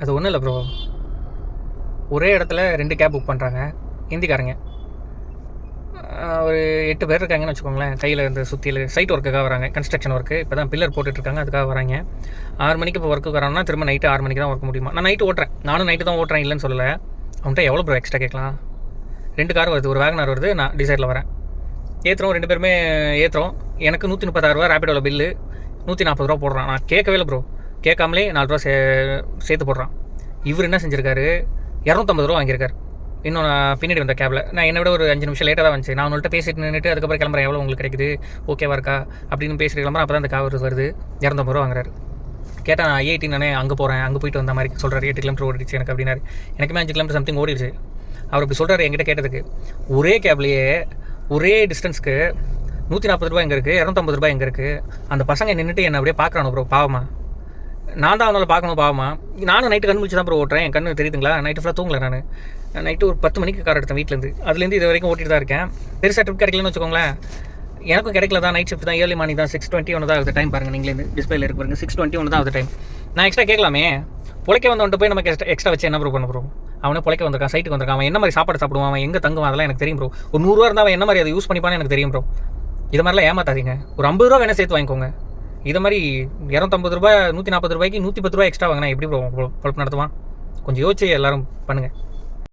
அது ஒன்றும் இல்லை ப்ரோ ஒரே இடத்துல ரெண்டு கேப் புக் பண்ணுறாங்க ஹிந்திக்காரங்க. ஒரு எட்டு பேர் இருக்காங்கன்னு வச்சுக்கோங்களேன். கையில் இந்த சுற்றியில் சைட் ஒர்க்குக்காக வராங்க. கன்ஸ்ட்ரக்ஷன் ஒர்க்கு இப்போ தான் பில்லர் போட்டுட்ருக்காங்க அதுக்காக வராங்க. ஆறு மணிக்கு இப்போ ஒர்க்கு வரோம்னா திரும்ப நைட்டு ஆறு மணிக்கு தான் ஒர்க் முடியுமா? நான் நைட்டு ஓட்டுறேன். நானும் நைட்டு தான் ஓட்டுறேன் இல்லைன்னு சொல்லலை. அவன்கிட்ட எவ்வளோ ப்ரோ எக்ஸ்ட்ரா கேட்கலாம்? ரெண்டு கார் வருது. ஒரு வேகனார் வருது. நான் டிசைரில் வரேன். ஏற்றுறோம் ரெண்டு பேருமே ஏற்றுறோம் எனக்கு நூற்றி முப்பத்தாறுரூவா ரேபிடோவில் பில்லு நூற்றி நாற்பது ரூபா போடுறான். நான் கேட்கவே இல்லை ப்ரோ கேட்காமலே நாலு ரூபா சே சேர்த்து போடுறான். இவர் என்ன செஞ்சிருக்காரு? இரநூத்தம்பது ரூபா வாங்கியிருக்காரு. இன்னும் நான் பின்னாடி வந்த கேபில் நான் என்னை விட ஒரு அஞ்சு நிமிஷம் லேட்டாக தான் வந்துச்சு. நான் உங்கள்கிட்ட பேசிட்டு நின்றுட்டு அதுக்கப்புறம் கிளம்புறேன். எவ்வளோ உங்களுக்கு கிடைக்குது? ஓகேவா இருக்கா? அப்படின்னு பேசிட்டு கிளம்புறேன். அப்போ தான் அந்த காவல் வருது. இரநூத்தம்பது ரூபா வாங்குறாரு. கேட்டால் நான் ஐஐடி நானே அங்கே போகிறேன் அங்கே போயிட்டு வந்த மாதிரி சொல்கிறாரு எட்டு கிலோமீட்டர் ஓடிடுச்சு எனக்கு அப்படின்னாரு. எனக்குமே அஞ்சு கிலோமீட்டர் சம்திங் ஓடிடுச்சு. அவர் இப்படி சொல்கிறாரு என்கிட்ட கேட்டதுக்கு. ஒரே கேப்லேயே ஒரே டிஸ்டன்ஸ்க்கு நூற்றி நாற்பது ரூபாய் எங்கே இருக்குது இரநூத்தம்பது ரூபாய் எங்கே இருக்குது அந்த பசங்க நின்றுட்டு என்னை அப்படியே பார்க்குறானு ப்ரோ பாவமா. நான் தான் அவனால் பார்க்கணும் பாவமா. நானும் நைட்டு கண் முடிச்சு தான் ப்ரோ ஓட்டுறேன். என் கண்ணு தெரியுதுங்களா? நைட்டு ஃபுல்லாக தூங்கல நான். நைட்டு ஒரு பத்து மணிக்கு கார் எடுத்தேன் வீட்டிலேருந்து அதுலேருந்து இது வரைக்கும் ஓட்டிட்டு தான் இருக்கேன். பெருசாக ட்ரிப் கிடைக்கலன்னு வச்சுக்கோங்களேன். எனக்கும் கிடைக்கல தான் நைட் ஷிஃப்ட் தான். ஏர்லி மார்னிங் தான். சிக்ஸ் டுவெண்ட்டி ஒன்று தான் ஆகுது டைம் பாருங்கள் நீங்களே. டிஸ்பிளேல இருக்கு பாருங்கள் சிக்ஸ் டுவெண்ட்டி ஒன்று தான் ஆகுது டைம் நான் எக்ஸ்ட்ரா கேட்கலாமே. பொழைக்க வந்தவன்ட்டு போய் நமக்கு எக்ஸ்ட்ரா எக்ஸ்ட்ரா வச்சு என்ன ப்ரோ பண்ண ப்ரோ அவனே பிழைக்க வந்திருக்கான் சைட்டுக்கு வந்திருக்கான். அவன் என்ன மாதிரி சாப்பாடு சாப்பிடுவான்? அவன் எங்கே தங்குவான்? அதெல்லாம் எனக்கு தெரியும் ப்ரோ ஒரு நூறுரூவா இருந்தால் அவன் என்ன மாதிரி அதை யூஸ் பண்ணிப்பான்னு எனக்கு தெரியும் ப்ரோ இது மாதிரிலாம் ஏமாத்தாதீங்க. ஒரு ஐம்பது ரூபா வேணால் சேர்த்து வாங்கிக்கோங்க. இது மாதிரி இரநூத்தம்பது ரூபாய் நூற்றி நாற்பது ரூபாய்க்கு நூற்றி பத்து ரூபாய் எக்ஸ்ட்ரா வாங்கினா எப்படி ப்ரோ பொழப்பு நடத்துவான்? கொஞ்சம் யோசிச்சு எல்லாரும் பண்ணுங்கள்